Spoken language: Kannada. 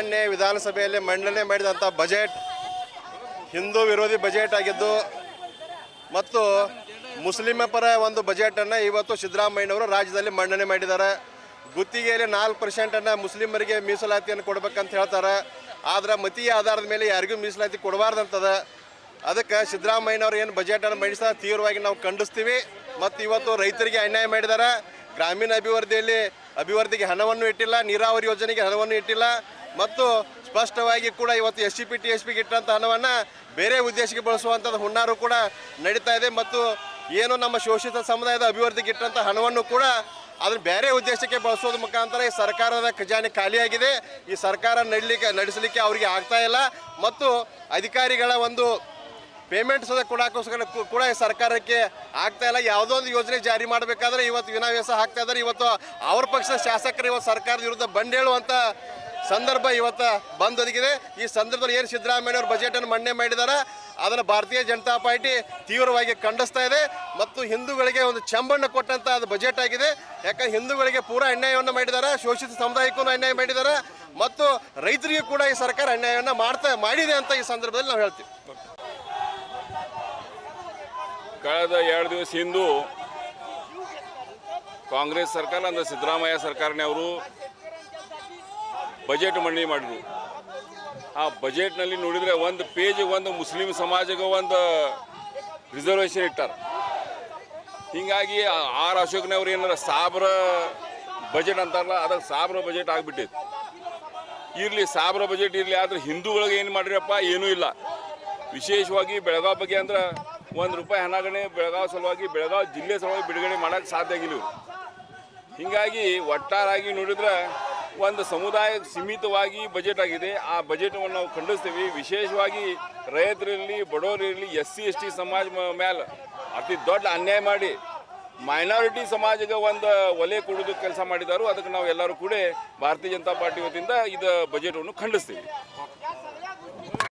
ಮಾನ್ಯ ವಿಧಾನಸಭೆಯಲ್ಲಿ ಮಂಡನೆ ಮಾಡಿದಂಥ ಬಜೆಟ್ ಹಿಂದೂ ವಿರೋಧಿ ಬಜೆಟ್ ಆಗಿದ್ದು ಮತ್ತು ಮುಸ್ಲಿಮ ಪರ ಒಂದು ಬಜೆಟನ್ನು ಇವತ್ತು ಸಿದ್ದರಾಮಯ್ಯನವರು ರಾಜ್ಯದಲ್ಲಿ ಮಂಡನೆ ಮಾಡಿದ್ದಾರೆ. ಗುತ್ತಿಗೆಯಲ್ಲಿ ನಾಲ್ಕು ಪರ್ಸೆಂಟನ್ನು ಮುಸ್ಲಿಮರಿಗೆ ಮೀಸಲಾತಿಯನ್ನು ಕೊಡ್ಬೇಕಂತ ಹೇಳ್ತಾರೆ. ಆದರೆ ಮತೀಯ ಆಧಾರದ ಮೇಲೆ ಯಾರಿಗೂ ಮೀಸಲಾತಿ ಕೊಡಬಾರ್ದಂತದ. ಅದಕ್ಕೆ ಸಿದ್ದರಾಮಯ್ಯವರು ಏನು ಬಜೆಟನ್ನು ಮಂಡಿಸ್ತಾರೆ ತೀವ್ರವಾಗಿ ನಾವು ಖಂಡಿಸ್ತೀವಿ. ಮತ್ತು ಇವತ್ತು ರೈತರಿಗೆ ಅನ್ಯಾಯ ಮಾಡಿದ್ದಾರೆ. ಗ್ರಾಮೀಣ ಅಭಿವೃದ್ಧಿಯಲ್ಲಿ ಅಭಿವೃದ್ಧಿಗೆ ಹಣವನ್ನು ಇಟ್ಟಿಲ್ಲ, ನೀರಾವರಿ ಯೋಜನೆಗೆ ಹಣವನ್ನು ಇಟ್ಟಿಲ್ಲ. ಮತ್ತು ಸ್ಪಷ್ಟವಾಗಿ ಕೂಡ ಇವತ್ತು S C P T S ಪಿಗೆ ಇಟ್ಟಂಥ ಹಣವನ್ನು ಬೇರೆ ಉದ್ದೇಶಕ್ಕೆ ಬಳಸುವಂಥದ್ದು ಹುನ್ನಾರು ಕೂಡ ನಡೀತಾ ಇದೆ ಮತ್ತು ಏನು ನಮ್ಮ ಶೋಷಿತ ಸಮುದಾಯದ ಅಭಿವೃದ್ಧಿಗೆ ಇಟ್ಟಂಥ ಹಣವನ್ನು ಕೂಡ ಅದನ್ನು ಬೇರೆ ಉದ್ದೇಶಕ್ಕೆ ಬಳಸೋದ್ರ ಮುಖಾಂತರ ಈ ಸರ್ಕಾರದ ಖಜಾನೆ ಖಾಲಿಯಾಗಿದೆ. ಈ ಸರ್ಕಾರ ನಡಲಿಕ್ಕೆ, ನಡೆಸಲಿಕ್ಕೆ ಅವರಿಗೆ ಆಗ್ತಾ ಇಲ್ಲ. ಮತ್ತು ಅಧಿಕಾರಿಗಳ ಒಂದು ಪೇಮೆಂಟ್ ಸದ ಕೊಡೋಕ್ಕೋಸ್ಕರ ಕೂಡ ಸರ್ಕಾರಕ್ಕೆ ಆಗ್ತಾ ಇಲ್ಲ. ಯಾವುದೋ ಒಂದು ಯೋಜನೆ ಜಾರಿ ಮಾಡಬೇಕಾದ್ರೆ ಇವತ್ತು ವಿನಾವ್ಯಾಸ ಹಾಕ್ತಾ ಇದ್ದಾರೆ. ಇವತ್ತು ಅವ್ರ ಪಕ್ಷದ ಶಾಸಕರು ಇವತ್ತು ಸರ್ಕಾರದ ವಿರುದ್ಧ ಬಂಡೇಳುವಂಥ ಸಂದರ್ಭ ಇವತ್ತು ಬಂದೊದಗಿದೆ. ಈ ಸಂದರ್ಭದಲ್ಲಿ ಏನು ಸಿದ್ದರಾಮಯ್ಯವ್ರ ಬಜೆಟನ್ನು ಮಂಡನೆ ಮಾಡಿದ್ದಾರೆ ಅದನ್ನು ಭಾರತೀಯ ಜನತಾ ಪಾರ್ಟಿ ತೀವ್ರವಾಗಿ ಖಂಡಿಸ್ತಾ ಇದೆ. ಮತ್ತು ಹಿಂದೂಗಳಿಗೆ ಒಂದು ಚಂಬಣ್ಣ ಕೊಟ್ಟಂಥ ಅದು ಬಜೆಟ್ ಆಗಿದೆ. ಯಾಕಂದ್ರೆ ಹಿಂದೂಗಳಿಗೆ ಪೂರ ಅನ್ಯಾಯವನ್ನು ಮಾಡಿದ್ದಾರೆ ಶೋಷಿತ ಸಮುದಾಯಕ್ಕೂ ಅನ್ಯಾಯ ಮಾಡಿದ್ದಾರೆ ಮತ್ತು ರೈತರಿಗೂ ಕೂಡ ಈ ಸರ್ಕಾರ ಅನ್ಯಾಯವನ್ನು ಮಾಡ್ತಾ ಮಾಡಿದೆ ಅಂತ ಈ ಸಂದರ್ಭದಲ್ಲಿ ನಾವು ಹೇಳ್ತೀವಿ. ಕಳೆದ ಎರಡು ದಿವಸ ಹಿಂದೂ ಕಾಂಗ್ರೆಸ್ ಸರ್ಕಾರ, ಅಂದರೆ ಸಿದ್ದರಾಮಯ್ಯ ಸರ್ಕಾರನೇ ಅವರು ಬಜೆಟ್ ಮಂಡನೆ ಮಾಡಿದ್ರು. ಆ ಬಜೆಟ್ನಲ್ಲಿ ನೋಡಿದರೆ ಒಂದು ಪೇಜ್, ಒಂದು ಮುಸ್ಲಿಂ ಸಮಾಜಕ್ಕೆ ಒಂದು ರಿಸರ್ವೇಷನ್ ಇಟ್ಟಾರ. ಹೀಗಾಗಿ ಆರ್ ಅಶೋಕ್ನವ್ರು ಏನಾರ ಸಾಬ್ರ ಬಜೆಟ್ ಅಂತಾರಲ್ಲ ಅದಕ್ಕೆ ಸಾಬ್ರ ಬಜೆಟ್ ಆಗಿಬಿಟ್ಟೈತೆ ಇರಲಿ, ಸಾಬ್ರ ಬಜೆಟ್ ಇರಲಿ, ಆದ್ರೆ ಹಿಂದೂಗಳಿಗೆ ಏನು ಮಾಡಿರಪ್ಪ, ಏನೂ ಇಲ್ಲ. ವಿಶೇಷವಾಗಿ ಬೆಳಗಾವಿ ಬಗ್ಗೆ ಅಂದ್ರೆ ಒಂದು ರೂಪಾಯಿ ಹಣಗಣೆ ಬೆಳಗಾವಿ ಸಲುವಾಗಿ, ಬೆಳಗಾವಿ ಜಿಲ್ಲೆ ಸಲುವಾಗಿ ಬಿಡುಗಡೆ ಮಾಡಕ್ಕೆ ಸಾಧ್ಯ ಆಗಿಲ್ಲ ಹೀಗಾಗಿ ಒಟ್ಟಾರಾಗಿ ನೋಡಿದ್ರೆ ಒಂದು ಸಮುದಾಯ ಸೀಮಿತವಾಗಿ ಬಜೆಟ್ ಆಗಿದೆ. ಆ ಬಜೆಟನ್ನು ನಾವು ಖಂಡಿಸ್ತೀವಿ. ವಿಶೇಷವಾಗಿ ರೈತರಿರಲಿ ಬಡವರಿರಲಿ ಎಸ್ ಸಿ ಎಸ್ ಟಿ ಸಮಾಜ ಮೇಲೆ ಅತಿ ದೊಡ್ಡ ಅನ್ಯಾಯ ಮಾಡಿ ಮೈನಾರಿಟಿ ಸಮಾಜಕ್ಕೆ ಒಂದು ಒಲೆ ಕೊಡೋದು ಕೆಲಸ ಮಾಡಿದಾರು. ಅದಕ್ಕೆ ನಾವು ಎಲ್ಲರೂ ಕೂಡ ಭಾರತೀಯ ಜನತಾ ಪಾರ್ಟಿ ವತಿಯಿಂದ ಇದು ಬಜೆಟನ್ನು ಖಂಡಿಸ್ತೀವಿ.